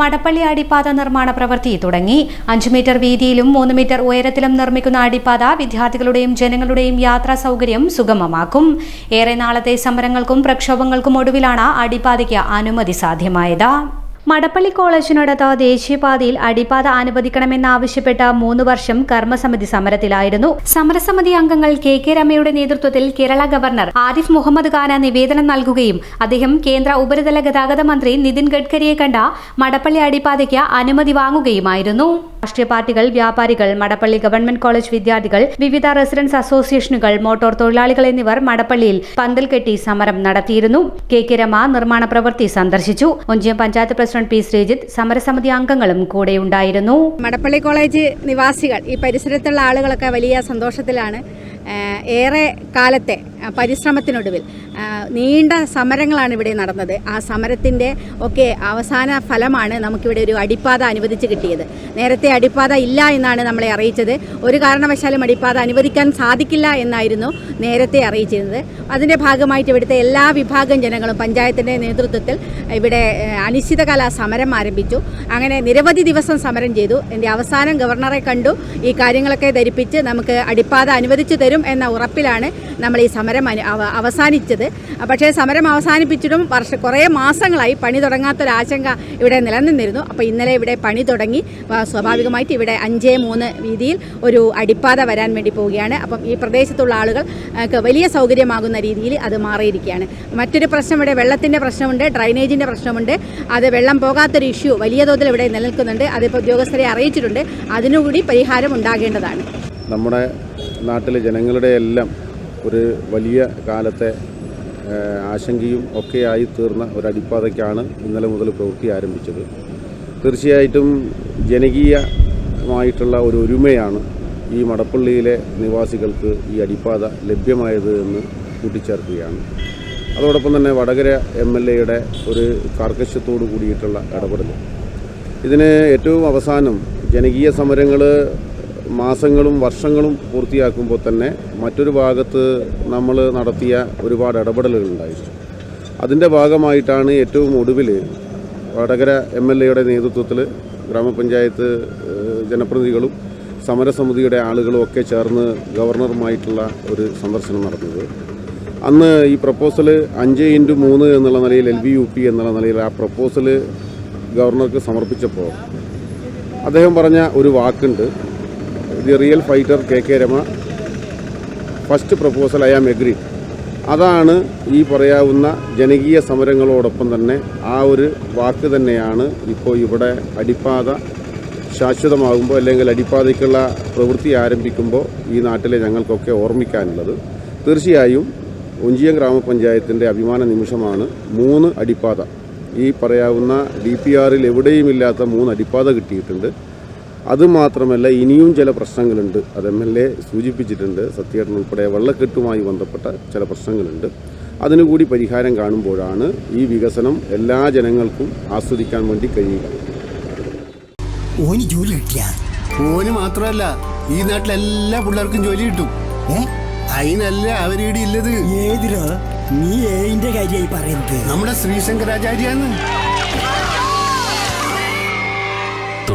മടപ്പള്ളി അടിപ്പാത നിർമ്മാണ പ്രവൃത്തി തുടങ്ങി. അഞ്ചു മീറ്റർ വീതിയിലും മൂന്ന് മീറ്റർ ഉയരത്തിലും നിർമ്മിക്കുന്ന അടിപ്പാത വിദ്യാർത്ഥികളുടെയും ജനങ്ങളുടെയും യാത്രാ സൗകര്യം സുഗമമാക്കും. ഏറെ നാളത്തെ സമരങ്ങൾക്കും പ്രക്ഷോഭങ്ങൾക്കും ഒടുവിലാണ് അടിപ്പാതയ്ക്ക് അനുമതി സാധ്യമായത്. മടപ്പള്ളി കോളേജിനടുത്ത ദേശീയപാതയിൽ അടിപ്പാത അനുവദിക്കണമെന്നാവശ്യപ്പെട്ട മൂന്ന് വർഷം കർമ്മസമിതി സമരത്തിലായിരുന്നു. സമരസമിതി അംഗങ്ങൾ കെ കെ രമയുടെ നേതൃത്വത്തിൽ കേരള ഗവർണർ ആരിഫ് മുഹമ്മദ് ഖാന നിവേദനം നൽകുകയും അദ്ദേഹം കേന്ദ്ര ഉപരിതല ഗതാഗത മന്ത്രി നിതിൻ ഗഡ്കരിയെ കണ്ട മടപ്പള്ളി അടിപ്പാതയ്ക്ക് അനുമതി വാങ്ങുകയുമായിരുന്നു. രാഷ്ട്രീയ പാർട്ടികൾ വ്യാപാരികൾ മടപ്പള്ളി ഗവൺമെന്റ് കോളേജ് വിദ്യാർത്ഥികൾ വിവിധ റെസിഡൻസ് അസോസിയേഷനുകൾ മോട്ടോർ തൊഴിലാളികൾ എന്നിവർ മടപ്പള്ളിയിൽ പന്തൽ കെട്ടി സമരം നടത്തിയിരുന്നു. കെ കെ രമ നിർമ്മാണ പ്രവൃത്തി സന്ദർശിച്ചു. ഒഞ്ചിയം പഞ്ചായത്ത് പ്രസിഡന്റ് പി ശ്രീജിത്ത് സമരസമിതി അംഗങ്ങളും കൂടെ ഉണ്ടായിരുന്നു. മടപ്പള്ളി കോളേജ് നിവാസികൾ ഈ പരിസരത്തുള്ള ആളുകളൊക്കെ വലിയ സന്തോഷത്തിലാണ്. ഏറെ കാലത്തെ പരിശ്രമത്തിനൊടുവിൽ. നീണ്ട സമരങ്ങളാണ് ഇവിടെ നടന്നത്. ആ സമരത്തിന്റെ ഒക്കെ അവസാന ഫലമാണ് നമുക്കിവിടെ ഒരു അടിപ്പാത അനുവദിച്ച് കിട്ടിയത്. നേരത്തെ അടിപ്പാത ഇല്ല എന്നാണ് നമ്മളെ അറിയിച്ചത്. ഒരു കാരണവശാലും അടിപ്പാത അനുവദിക്കാൻ സാധിക്കില്ല എന്നായിരുന്നു നേരത്തെ അറിയിച്ചിരുന്നത്. അതിന്റെ ഭാഗമായിട്ട് ഇവിടുത്തെ എല്ലാ വിഭാഗം ജനങ്ങളും പഞ്ചായത്തിന്റെ നേതൃത്വത്തിൽ ഇവിടെ അനിശ്ചിതകാല സമരം ആരംഭിച്ചു. അങ്ങനെ നിരവധി ദിവസം സമരം ചെയ്തു. എന്റെ അവസാനം ഗവർണറെ കണ്ടു. ഈ കാര്യങ്ങളൊക്കെ ധരിപ്പിച്ച് നമുക്ക് അടിപ്പാത അനുവദിച്ചു തരും എന്ന ഉറപ്പിലാണ് നമ്മൾ ഈ സമരം അവ- അവസാനിച്ചത്. പക്ഷേ സമരം അവസാനിപ്പിച്ചിട്ടും വർഷ കുറേ മാസങ്ങളായി പണി തുടങ്ങാത്തൊരാശങ്ക ഇവിടെ നിലനിന്നിരുന്നു. അപ്പോൾ ഇന്നലെ ഇവിടെ പണി തുടങ്ങി. സ്വാഭാവികമായിട്ട് ഇവിടെ അഞ്ച് മൂന്ന് വീതിയിൽ ഒരു അടിപ്പാത വരാൻ വേണ്ടി പോവുകയാണ്. അപ്പം ഈ പ്രദേശത്തുള്ള ആളുകൾക്ക് വലിയ സൗകര്യമാകുന്ന രീതിയിൽ അത് മാറിയിരിക്കുകയാണ്. മറ്റൊരു പ്രശ്നം ഇവിടെ വെള്ളത്തിന്റെ പ്രശ്നമുണ്ട് ഡ്രൈനേജിന്റെ പ്രശ്നമുണ്ട്. അത് വെള്ളം പോകാത്തൊരു ഇഷ്യൂ വലിയ തോതിൽ ഇവിടെ നിലനിൽക്കുന്നുണ്ട്. അതിപ്പോൾ ഉദ്യോഗസ്ഥരെ അറിയിച്ചിട്ടുണ്ട്. അതിനുകൂടി പരിഹാരം ഉണ്ടാകേണ്ടതാണ്. നമ്മുടെ നാട്ടിലെ ജനങ്ങളുടെ എല്ലാം ഒരു വലിയ കാലത്തെ ആശങ്കയും ഒക്കെയായി തീർന്ന ഒരു അടിപ്പാതയ്ക്കാണ് ഇന്നലെ മുതൽ പ്രവൃത്തി ആരംഭിച്ചത്. തീർച്ചയായിട്ടും ജനകീയമായിട്ടുള്ള ഒരു ഒരുമയാണ് ഈ മടപ്പള്ളിയിലെ നിവാസികൾക്ക് ഈ അടിപ്പാത ലഭ്യമായത് എന്ന് കൂട്ടിച്ചേർക്കുകയാണ്. അതോടൊപ്പം തന്നെ വടകര എം എൽ എയുടെ ഒരു കാർക്കശ്യത്തോടു കൂടിയിട്ടുള്ള ഇടപെടൽ ഇതിന് ഏറ്റവും അവസാനം ജനകീയ സമരങ്ങൾ മാസങ്ങളും വർഷങ്ങളും പൂർത്തിയാക്കുമ്പോൾ തന്നെ മറ്റൊരു ഭാഗത്ത് നമ്മൾ നടത്തിയ ഒരുപാട് ഇടപെടലുകൾ ഉണ്ടായിരുന്നു. അതിന്റെ ഭാഗമായിട്ടാണ് ഏറ്റവും ഒടുവിൽ വടകര എം എൽ എയുടെ നേതൃത്വത്തിൽ ഗ്രാമപഞ്ചായത്ത് ജനപ്രതിനിധികളും സമരസമിതിയുടെ ആളുകളും ഒക്കെ ചേർന്ന് ഗവർണറുമായിട്ടുള്ള ഒരു സന്ദർശനം നടന്നത്. അന്ന് ഈ പ്രപ്പോസൽ അഞ്ച് ഇന്റു മൂന്ന് എന്നുള്ള നിലയിൽ എൽ വി യു പി എന്നുള്ള നിലയിൽ ആ പ്രപ്പോസൽ ഗവർണർക്ക് സമർപ്പിച്ചപ്പോൾ അദ്ദേഹം പറഞ്ഞ ഒരു വാക്കുണ്ട്. The real fighter K K Rama. First proposal I am agree അതാണ് ഈ പറയാവുന്ന ജനകീയ സമരങ്ങളോടൊപ്പം തന്നെ ആ ഒരു വാക്ക് തന്നെയാണ് ഇപ്പോൾ ഇവിടെ അടിപ്പാത ശാശ്വതമാകുമ്പോൾ അല്ലെങ്കിൽ അടിപ്പാതയ്ക്കുള്ള പ്രവൃത്തി ആരംഭിക്കുമ്പോൾ ഈ നാട്ടിലെ ഞങ്ങൾക്കൊക്കെ ഓർമ്മിക്കാനുള്ളത്. തീർച്ചയായും ഒഞ്ചിയം ഗ്രാമപഞ്ചായത്തിന്റെ അഭിമാന നിമിഷമാണ് മൂന്ന് അടിപ്പാത. ഈ പറയാവുന്ന ഡി പി ആറിൽ എവിടെയുമില്ലാത്ത മൂന്ന് അടിപ്പാത കിട്ടിയിട്ടുണ്ട്. അതുമാത്രമല്ല ഇനിയും ചില പ്രശ്നങ്ങളുണ്ട്. അത് എം എൽ എ സൂചിപ്പിച്ചിട്ടുണ്ട്. സത്യേട്ടൻ ഉൾപ്പെടെ വെള്ളക്കെട്ടുമായി ബന്ധപ്പെട്ട ചില പ്രശ്നങ്ങളുണ്ട്. അതിനുകൂടി പരിഹാരം കാണുമ്പോഴാണ് ഈ വികസനം എല്ലാ ജനങ്ങൾക്കും ആസ്വദിക്കാൻ വേണ്ടി കഴിയുക. ഓന് ജോലി കിട്ടിയ ഓന് മാത്രമല്ല ഈ നാട്ടിലെ എല്ലാ പിള്ളേർക്കും ജോലി കിട്ടും. അതിനല്ല അവരീടെ ഇല്ലത്. ഏതിരോ നീ ഏതിന്റെ കാര്യമായി പറയുന്നത്. നമ്മുടെ ശ്രീശങ്കരാചാര്യാണ്.